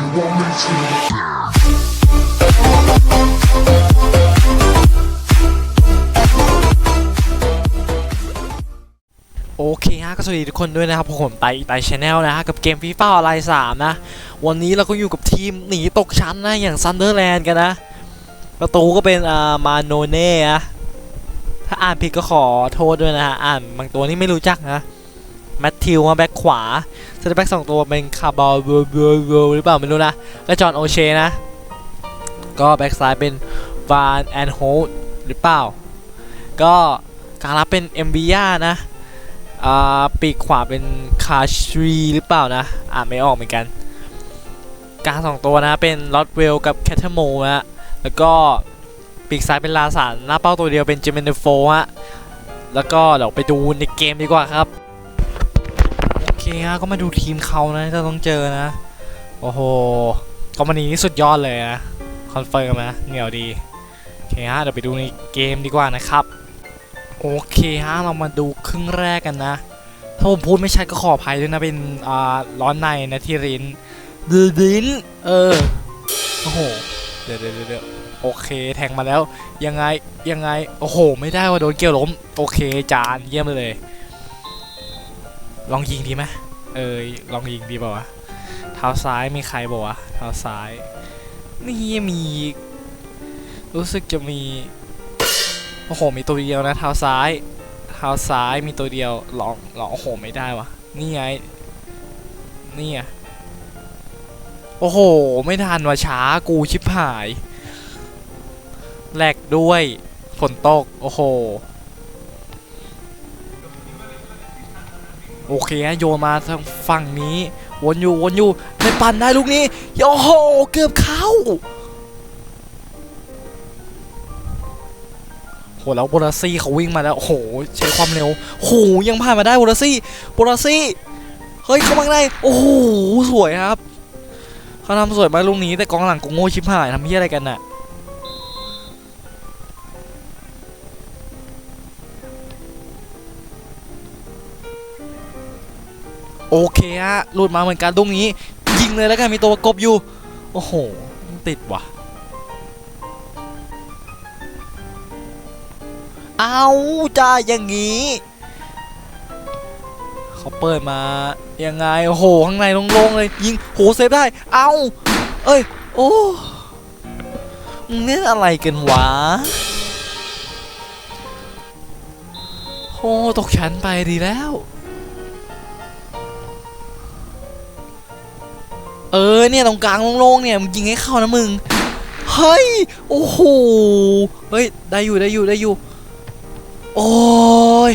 you want me to. โอเคฮะก็สวัสดีทุกคนด้วยนะครับผมไตไตชแนลนะฮะกับเกมฟีฟ่าออนไลน์3นะ วันนี้เราก็อยู่กับทีมหนีตกชั้นนะ อย่างซันเดอร์แลนด์กันนะ ประตูก็เป็นอ่ามาโนเน่นะถ้าอ่านผิดก็ขอโทษด้วยนะฮะ อ่านบางตัวนี่ไม่รู้จักนะ แมทธิวมาแบ็คขวาเซนเตอร์แบ็คสองตัวเป็นคาร์บอลเวอร์เวอร์เวอร์หรือเปล่าไม่รู้นะแล้วจอห์นโอเชนะ ก็แบ็คซ้ายเป็นวานแอนโฮลหรือเปล่า ก็การรับเป็นเอ็มบียานะอ่าปีกขวาเป็นคาชรีหรือเปล่านะอ่านไม่ออกเหมือนกันกลางสองตัวนะเป็นลอตเวลกับแคทเทโมฮะแล้วก็ปีกซ้ายเป็นลาสานหน้าเป้าตัวเดียวเป็นเจมินโฟฮะแล้วก็เดี๋ยวไปดูในเกมดีกว่าครับ ฮะก็มาดูทีมเขานะที่เราต้องเจอนะ โอ้โหก็มันนี้นี่สุดยอดเลยนะ คอนเฟิร์มนะ เหนียวดี โอเคฮะ เดี๋ยวไปดูในเกมดีกว่านะครับ โอเคฮะ เรามาดูครึ่งแรกกันนะ ถ้าผมพูดไม่ชัดก็ขออภัยด้วยนะ เป็นอ่าร้อนในนะที่รินดืดินเออ โอ้โห เดี๋ยวเดี๋ยวเดี๋ยวโอเค แทงมาแล้ว ยังไง ยังไง โอ้โห ไม่ได้ว่าโดนเกี่ยวล้ม โอเค จาน เยี่ยมเลย ลองยิงดีไหมเออลองยิงดีเปล่าวะเท้าซ้ายมีใครบอกวะเท้าซ้าย นี่มี รู้สึกจะมี โอ้โห มีตัวเดียวนะเท้าซ้ายเท้าซ้ายมีตัวเดียวลองลองโอ้โหไม่ได้วะนี่ไงนี่ไงโอ้โห ไม่ทันว่ะช้ากูชิบหายแหลกด้วยฝนตก โอ้โห โอเคฮะโยนมาทางฝั่งนี้ วนอยู่วนอยู่ไม่ปั่นได้ลูกนี้โอ้โหเกือบเข้าโหแล้วโบราซี่เขาวิ่งมาแล้วโอ้โหใช้ความเร็วโอ้โหยังผ่านมาได้โบราซี่โบราซี่เฮ้ยเข้ามาข้โอ้โหสวยครับเขาทำสวยมาลูกนี้แต่กองหลังกูโง่ชิบหายทำเฮียอะไรกันน่ะ โอเคฮะหลุดมาเหมือนกันตรงนี้ ยิงเลยแล้วกันมีตัวประกบอยู่ โอ้โห ติดว่ะเอาจ้าอย่างงี้เขาเปิดมายังไงโอ้โหข้างในโล่งๆเลยยิงโหเซฟได้ เอาเอ้ยโอ้มึงเล่นอะไรกันวะโอ้ตกชั้นไปดีแล้ว เออเนี่ยตรงกลางโล่งๆเนี่ยมึงยิงให้เข้านะมึงเฮ้ยโอ้โหเฮ้ยได้อยู่ได้อยู่ได้อยู่โอ้ย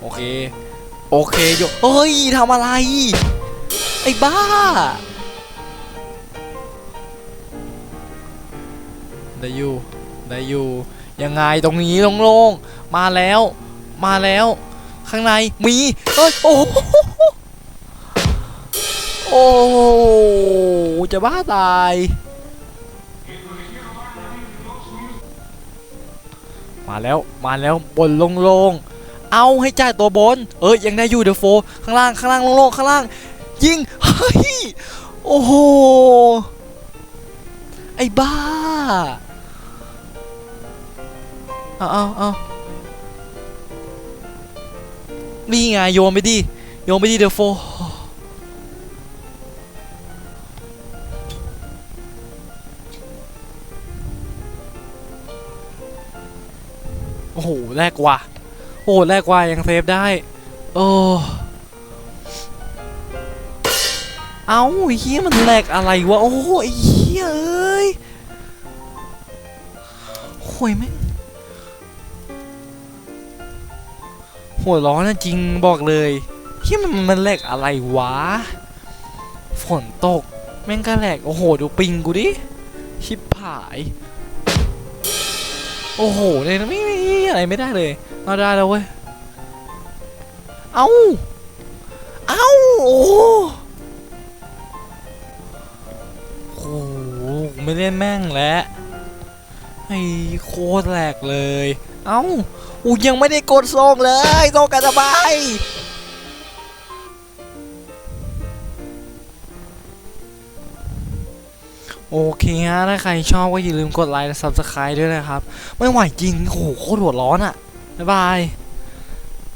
โอเคโอเคโยเฮ้ยทำอะไร ไอ้บ้าได้อยู่ ได้อยู่ยังไงตรงนี้โล่งๆมาแล้ว มาแล้ว ข้างในมีเอ้ยโอ้โหโอ้จะบ้าตายมาแล้วมาแล้วบนโล่งๆ เอาให้จ่ายตัวบน เอ้ยยังได้อยู่เดอะโฟข้างล่างข้างล่างโล่งๆข้างล่าง ยิงเฮ้ยโอ้โหไอ้บ้า เอาเอาเอานี่ไงโยนไปดิโยนไปดิเดอะโฟโอ้โหแรกว่ะโอ้โหแรกว่ายังเซฟได้ โอ้เอาไอ้เฮียมันแหลกอะไรวะ โอ้โหไอ้เฮียเอ้ยโหยแม่ หัวร้อนะจริงบอกเลยเฮียมันมันแหลกอะไรวะ ฝนตก แม่งก็แหลก โอ้โห ดูปิงกูดิ ชิบหาย โอ้โหเนี่ยไม่ไม่อะไรไม่ได้เลยเอาได้แล้วเว้ย เอาเอาโอ้โหโอ้โหไม่เล่นแม่งแล้วไอ้โคตรแหลกเลย เอ้าอูยังไม่ได้กดซองเลยซองกันทำไมโอเคฮะถ้าใครชอบก็อย่าลืมกดไลค์และ Subscribe ด้วยนะครับ ไม่ไหวจริงโอ้โหโคตรหัวร้อนอะ่ะ บ๊ายบาย